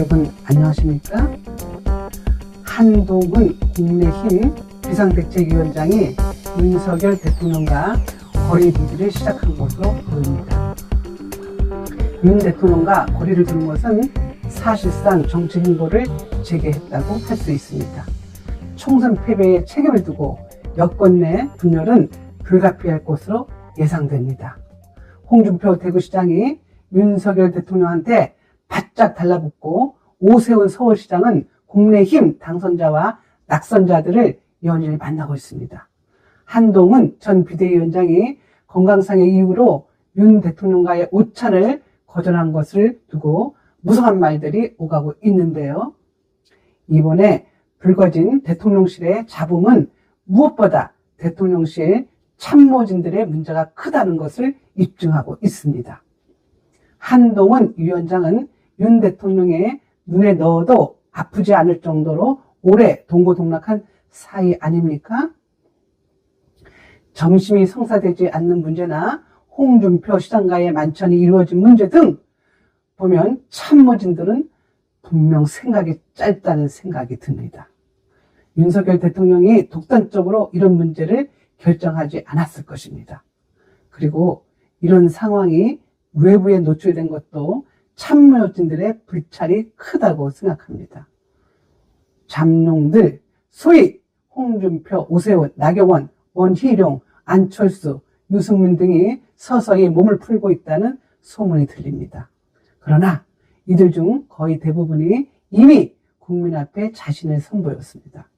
여러분 안녕하십니까? 한동훈 국민의힘 비상대책위원장이 윤석열 대통령과 거리 두기를 시작한 것으로 보입니다. 윤 대통령과 거리를 두는 것은 사실상 정치 행보를 재개했다고 할 수 있습니다. 총선 패배에 책임을 두고 여권 내 분열은 불가피할 것으로 예상됩니다. 홍준표 대구시장이 윤석열 대통령한테 바짝 달라붙고 오세훈 서울시장은 국민의힘 당선자와 낙선자들을 연일 만나고 있습니다. 한동훈 전 비대위원장이 건강상의 이유로 윤 대통령과의 오찬을 거절한 것을 두고 무성한 말들이 오가고 있는데요. 이번에 불거진 대통령실의 잡음은 무엇보다 대통령실 참모진들의 문제가 크다는 것을 입증하고 있습니다. 한동훈 위원장은 윤 대통령의 눈에 넣어도 아프지 않을 정도로 오래 동고동락한 사이 아닙니까? 점심이 성사되지 않는 문제나 홍준표 시장과의 만찬이 이루어진 문제 등 보면 참모진들은 분명 생각이 짧다는 생각이 듭니다. 윤석열 대통령이 독단적으로 이런 문제를 결정하지 않았을 것입니다. 그리고 이런 상황이 외부에 노출된 것도 참모진들의 불찰이 크다고 생각합니다. 잠룡들, 소위 홍준표, 오세훈, 나경원, 원희룡, 안철수, 유승민 등이 서서히 몸을 풀고 있다는 소문이 들립니다. 그러나 이들 중 거의 대부분이 이미 국민 앞에 자신을 선보였습니다.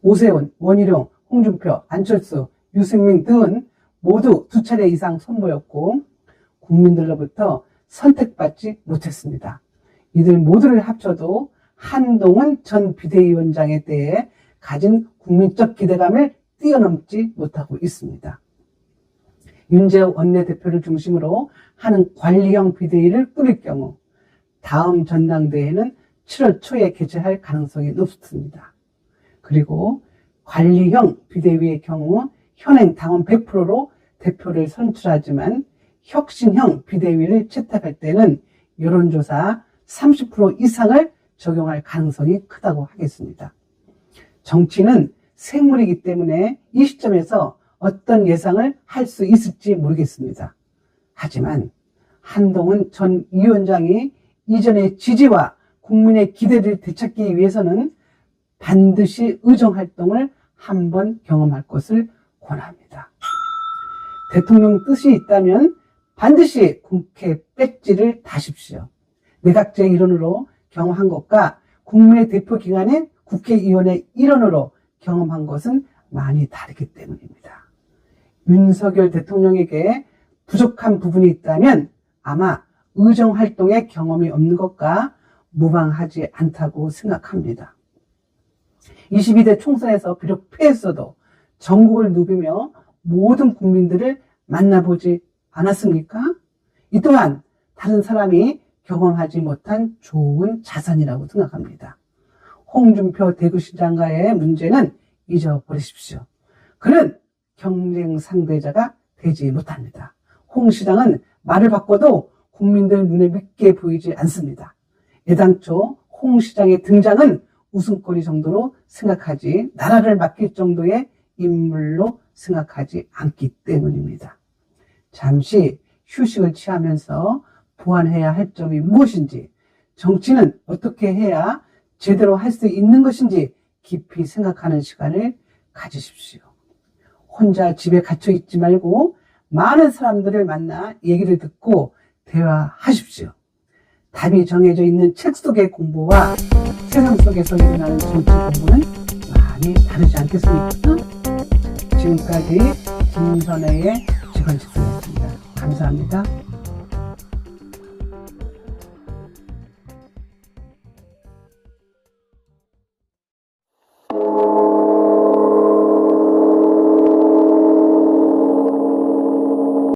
오세훈, 원희룡, 홍준표, 안철수, 유승민 등은 모두 두 차례 이상 선보였고 국민들로부터 선택받지 못했습니다. 이들 모두를 합쳐도 한동훈 전 비대위원장에 대해 가진 국민적 기대감을 뛰어넘지 못하고 있습니다. 윤재욱 원내대표를 중심으로 하는 관리형 비대위를 꾸릴 경우 다음 전당대회는 7월 초에 개최할 가능성이 높습니다. 그리고 관리형 비대위의 경우 현행 당원 100%로 대표를 선출하지만 혁신형 비대위를 채택할 때는 여론조사 30% 이상을 적용할 가능성이 크다고 하겠습니다. 정치는 생물이기 때문에 이 시점에서 어떤 예상을 할 수 있을지 모르겠습니다. 하지만 한동훈 전 위원장이 이전의 지지와 국민의 기대를 되찾기 위해서는 반드시 의정 활동을 한 번 경험할 것을 권합니다. 대통령 뜻이 있다면 반드시 국회 배지를 다십시오. 내각제 일원으로 경험한 것과 국민의 대표 기관인 국회의원의 일원으로 경험한 것은 많이 다르기 때문입니다. 윤석열 대통령에게 부족한 부분이 있다면 아마 의정 활동의 경험이 없는 것과 무방하지 않다고 생각합니다. 22대 총선에서 비록 패했어도 전국을 누비며 모든 국민들을 만나보지 않았습니까? 이 또한 다른 사람이 경험하지 못한 좋은 자산이라고 생각합니다. 홍준표 대구시장과의 문제는 잊어버리십시오. 그는 경쟁 상대자가 되지 못합니다. 홍 시장은 말을 바꿔도 국민들 눈에 믿게 보이지 않습니다. 애당초 홍 시장의 등장은 웃음거리 정도로 생각하지 나라를 맡길 정도의 인물로 생각하지 않기 때문입니다. 잠시 휴식을 취하면서 보완해야 할 점이 무엇인지, 정치는 어떻게 해야 제대로 할 수 있는 것인지 깊이 생각하는 시간을 가지십시오. 혼자 집에 갇혀 있지 말고 많은 사람들을 만나 얘기를 듣고 대화하십시오. 답이 정해져 있는 책 속의 공부와 세상 속에서 일어나는 정치 공부는 많이 다르지 않겠습니까? 지금까지 김선혜의 직원직선이었습니다. 감사합니다.